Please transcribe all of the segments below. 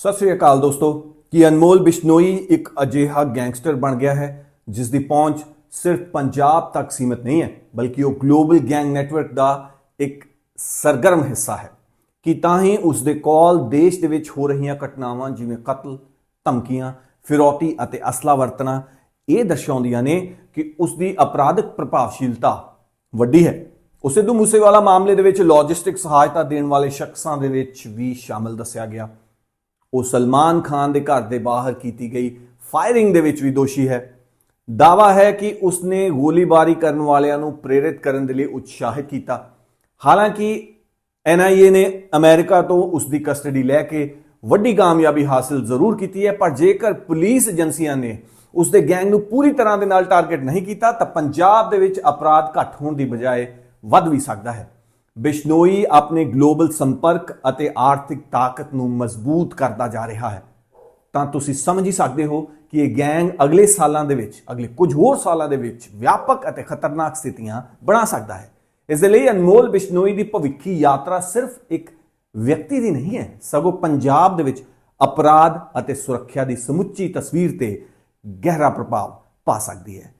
ਸਤਿ ਸ੍ਰੀ ਅਕਾਲ ਦੋਸਤੋ, ਕਿ ਅਨਮੋਲ ਬਿਸ਼ਨੋਈ ਇੱਕ ਅਜਿਹਾ ਗੈਂਗਸਟਰ ਬਣ ਗਿਆ ਹੈ ਜਿਸ ਦੀ ਪਹੁੰਚ ਸਿਰਫ ਪੰਜਾਬ ਤੱਕ ਸੀਮਿਤ ਨਹੀਂ ਹੈ, ਬਲਕਿ ਉਹ ਗਲੋਬਲ ਗੈਂਗ ਨੈਟਵਰਕ ਦਾ ਇੱਕ ਸਰਗਰਮ ਹਿੱਸਾ ਹੈ। ਕਿ ਤਾਂ ਹੀ ਉਸ ਦੇ ਕੋਲ ਦੇਸ਼ ਦੇ ਵਿੱਚ ਹੋ ਰਹੀਆਂ ਘਟਨਾਵਾਂ ਜਿਵੇਂ ਕਤਲ, ਧਮਕੀਆਂ, ਫਿਰੌਤੀ ਅਤੇ ਅਸਲਾ ਵਰਤਣਾ, ਇਹ ਦਰਸਾਉਂਦੀਆਂ ਨੇ ਕਿ ਉਸ ਦੀ ਅਪਰਾਧਿਕ ਪ੍ਰਭਾਵਸ਼ੀਲਤਾ ਵੱਡੀ ਹੈ। ਉਹ ਸਿੱਧੂ ਮੂਸੇਵਾਲਾ ਮਾਮਲੇ ਦੇ ਵਿੱਚ ਲੌਜਿਸਟਿਕ ਸਹਾਇਤਾ ਦੇਣ ਵਾਲੇ ਸ਼ਖਸਾਂ ਦੇ ਵਿੱਚ ਵੀ ਸ਼ਾਮਲ ਦੱਸਿਆ ਗਿਆ। ਉਹ ਸਲਮਾਨ ਖਾਨ ਦੇ ਘਰ ਦੇ ਬਾਹਰ ਕੀਤੀ ਗਈ ਫਾਇਰਿੰਗ ਦੇ ਵਿੱਚ ਵੀ ਦੋਸ਼ੀ ਹੈ। ਦਾਵਾ ਹੈ ਕਿ ਉਸਨੇ ਗੋਲੀਬਾਰੀ ਕਰਨ ਵਾਲਿਆਂ ਨੂੰ ਪ੍ਰੇਰਿਤ ਕਰਨ ਦੇ ਲਈ ਉਤਸ਼ਾਹਿਤ ਕੀਤਾ। ਹਾਲਾਂਕਿ ਐਨਆਈਏ ਨੇ ਅਮਰੀਕਾ ਤੋਂ ਉਸ ਦੀ ਕਸਟਡੀ ਲੈ ਕੇ ਵੱਡੀ ਕਾਮਯਾਬੀ ਹਾਸਲ ਜ਼ਰੂਰ ਕੀਤੀ ਹੈ, ਪਰ ਜੇਕਰ ਪੁਲਿਸ ਏਜੰਸੀਆਂ ਨੇ ਉਸ ਦੇ ਗੈਂਗ ਨੂੰ ਪੂਰੀ ਤਰ੍ਹਾਂ ਦੇ ਨਾਲ ਟਾਰਗੇਟ ਨਹੀਂ ਕੀਤਾ, ਤਾਂ ਪੰਜਾਬ ਦੇ ਵਿੱਚ ਅਪਰਾਧ ਘੱਟ ਹੋਣ ਦੀ ਬਜਾਏ ਵੱਧ ਵੀ ਸਕਦਾ ਹੈ। ਬਿਸ਼ਨੋਈ ਆਪਣੇ ਗਲੋਬਲ ਸੰਪਰਕ ਅਤੇ ਆਰਥਿਕ ਤਾਕਤ ਨੂੰ ਮਜ਼ਬੂਤ ਕਰਦਾ ਜਾ ਰਿਹਾ ਹੈ। ਤਾਂ ਤੁਸੀਂ ਸਮਝ ਹੀ ਸਕਦੇ ਹੋ ਕਿ ਇਹ ਗੈਂਗ ਅਗਲੇ ਸਾਲਾਂ ਦੇ ਵਿੱਚ, ਅਗਲੇ ਕੁਝ ਹੋਰ ਸਾਲਾਂ ਦੇ ਵਿੱਚ ਵਿਆਪਕ ਅਤੇ ਖਤਰਨਾਕ ਸਥਿਤੀਆਂ ਬਣਾ ਸਕਦਾ ਹੈ। ਇਸ ਦੇ ਲਈ ਅਨਮੋਲ ਬਿਸ਼ਨੋਈ ਦੀ ਭਵਿੱਖੀ ਯਾਤਰਾ ਸਿਰਫ ਇੱਕ ਵਿਅਕਤੀ ਦੀ ਨਹੀਂ ਹੈ, ਸਗੋਂ ਪੰਜਾਬ ਦੇ ਵਿੱਚ ਅਪਰਾਧ ਅਤੇ ਸੁਰੱਖਿਆ ਦੀ ਸਮੁੱਚੀ ਤਸਵੀਰ ਤੇ ਗਹਿਰਾ ਪ੍ਰਭਾਵ ਪਾ ਸਕਦੀ ਹੈ।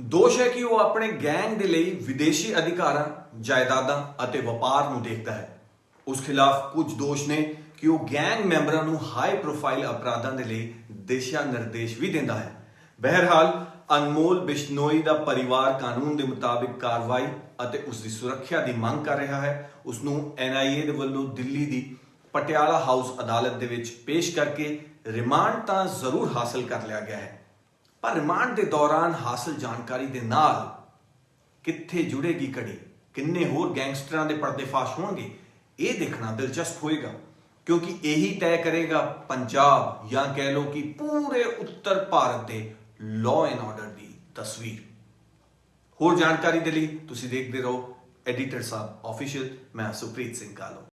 ਦੋਸ਼ ਹੈ ਕਿ ਉਹ ਆਪਣੇ ਗੈਂਗ ਦੇ ਲਈ ਵਿਦੇਸ਼ੀ ਅਧਿਕਾਰਾਂ, ਜਾਇਦਾਦਾਂ ਅਤੇ ਵਪਾਰ ਨੂੰ ਦੇਖਦਾ ਹੈ। ਉਸ ਖਿਲਾਫ ਕੁਝ ਦੋਸ਼ ਨੇ ਕਿ ਉਹ ਗੈਂਗ ਮੈਂਬਰਾਂ ਨੂੰ ਹਾਈ ਪ੍ਰੋਫਾਈਲ ਅਪਰਾਧਾਂ ਦੇ ਲਈ ਦਿਸ਼ਾ ਨਿਰਦੇਸ਼ ਵੀ ਦਿੰਦਾ ਹੈ। ਬਹਿਰਹਾਲ, ਅਨਮੋਲ ਬਿਸ਼ਨੋਈ ਦਾ ਪਰਿਵਾਰ ਕਾਨੂੰਨ ਦੇ ਮੁਤਾਬਿਕ ਕਾਰਵਾਈ ਅਤੇ ਉਸ ਦੀ ਸੁਰੱਖਿਆ ਦੀ ਮੰਗ ਕਰ ਰਿਹਾ ਹੈ, ਉਸ ਨੂੰ ਐਨਆਈਏ ਦੇ ਵੱਲੋਂ ਦਿੱਲੀ ਦੀ ਪਟਿਆਲਾ ਹਾਊਸ ਅਦਾਲਤ ਦੇ ਵਿੱਚ ਪੇਸ਼ ਕਰਕੇ ਰਿਮਾਂਡ ਤਾਂ ਜ਼ਰੂਰ ਹਾਸਲ ਕਰ ਲਿਆ ਗਿਆ ਹੈ। ਪਰ ਰਿਮਾਂਡ ਦੇ ਦੌਰਾਨ ਹਾਸਲ ਜਾਣਕਾਰੀ ਦੇ ਨਾਲ ਕਿੱਥੇ ਜੁੜੇਗੀ ਕੜੀ, ਕਿੰਨੇ ਹੋਰ ਗੈਂਗਸਟਰਾਂ ਦੇ ਪਰਦੇਫਾਸ਼ ਹੋਣਗੇ, ਇਹ ਦੇਖਣਾ ਦਿਲਚਸਪ ਹੋਏਗਾ, ਕਿਉਂਕਿ ਇਹੀ ਤੈਅ ਕਰੇਗਾ ਪੰਜਾਬ ਜਾਂ ਕਹਿ ਲਓ ਕਿ ਪੂਰੇ ਉੱਤਰ ਭਾਰਤ ਦੇ ਲਾਅ ਐਂਡ ਆਰਡਰ ਦੀ ਤਸਵੀਰ। ਹੋਰ ਜਾਣਕਾਰੀ ਦੇ ਲਈ ਤੁਸੀਂ ਦੇਖਦੇ ਰਹੋ, ਐਡੀਟਰ ਸਾਹਿਬ ਆਫੀਸ਼ੀਅਲ ਮੈਂ ਸੁਪ੍ਰੀਤ ਸਿੰਘ ਕਾਲੋ।